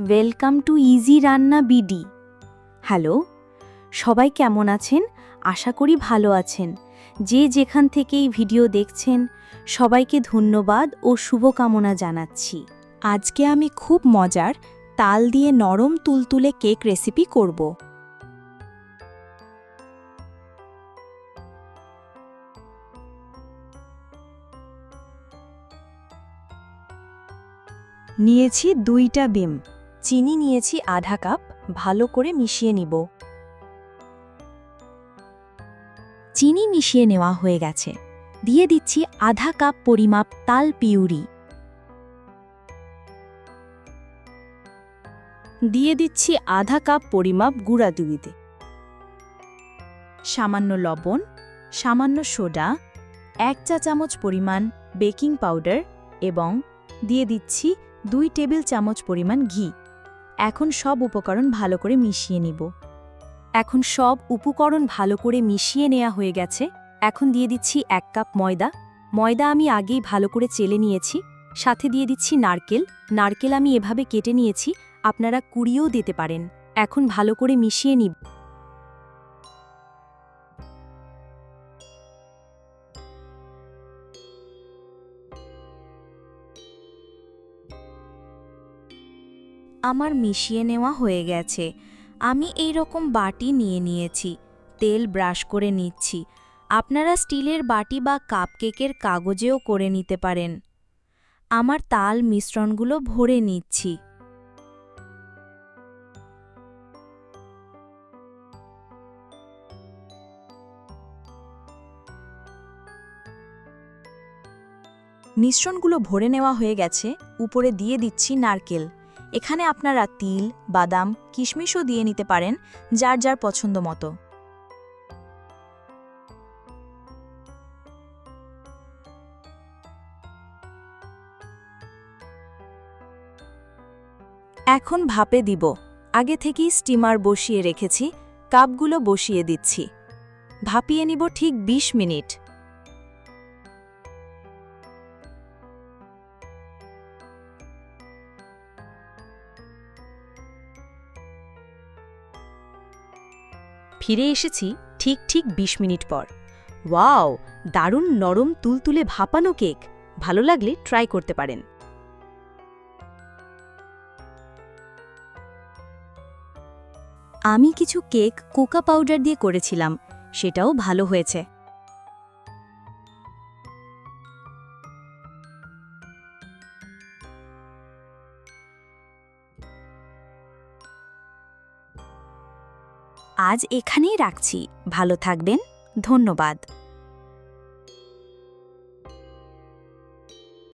Welcome to Easy Ranna BD. Hello, সবাই কেমন আছেন? আশা করি ভালো আছেন। যে যেখান থেকে এই ভিডিও দেখছেন, সবাইকে ধন্যবাদ ও শুভকামনা জানাচ্ছি। আজকে আমি খুব মজার তাল দিয়ে নরম তুলতুলে কেক রেসিপি করব। নিয়েছি দুইটা বিম। চিনি নিয়েছি আধা কাপ, ভালো করে মিশিয়ে নিব। চিনি মিশিয়ে নেওয়া হয়ে গেছে। দিয়ে দিচ্ছি আধা কাপ পরিমাপ তাল পিউরি। দিয়ে দিচ্ছি আধা কাপ পরিমাপ গুঁড়া দুধে। সামান্য লবণ, সামান্য সোডা, এক চা চামচ পরিমাণ বেকিং পাউডার এবং দিয়ে দিচ্ছি দুই টেবিল চামচ পরিমাণ ঘি। এখন সব উপকরণ ভালো করে মিশিয়ে নিব। এখন সব উপকরণ ভালো করে মিশিয়ে নেওয়া হয়ে গেছে। এখন দিয়ে দিচ্ছি এক কাপ ময়দা। ময়দা আমি আগেই ভালো করে চেলে নিয়েছি। সাথে দিয়ে দিচ্ছি নারকেল। নারকেল আমি এভাবে কেটে নিয়েছি, আপনারা কুড়িয়েও দিতে পারেন। এখন ভালো করে মিশিয়ে নিব। আমার মিশিয়ে নেওয়া হয়ে গেছে। আমি এই রকম বাটি নিয়ে নিয়েছি। তেল ব্রাশ করে নিচ্ছি। আপনারা স্টিলের বাটি বা কাপকেকের কাগজেও করে নিতে পারেন। আমার তাল মিশ্রণগুলো ভরে নিচ্ছি। মিশ্রণগুলো ভরে নেওয়া হয়ে গেছে। উপরে দিয়ে দিচ্ছি নারকেল। এখানে আপনারা তিল, বাদাম, কিশমিশও দিয়ে নিতে পারেন যার যার পছন্দ মতো। এখন ভাপে দিব। আগে থেকেই স্টিমার বসিয়ে রেখেছি, কাপগুলো বসিয়ে দিচ্ছি। ভাপিয়ে নিব ঠিক ২০ মিনিট। ফিরে এসেছি ঠিক ঠিক ২০ মিনিট পর। ওয়াও, দারুণ নরম তুলতুলে ভাপানো কেক। ভালো লাগলে ট্রাই করতে পারেন। আমি কিছু কেক কোকা পাউডার দিয়ে করেছিলাম, সেটাও ভালো হয়েছে। আজ এখানেই রাখছি। ভালো থাকবেন। ধন্যবাদ।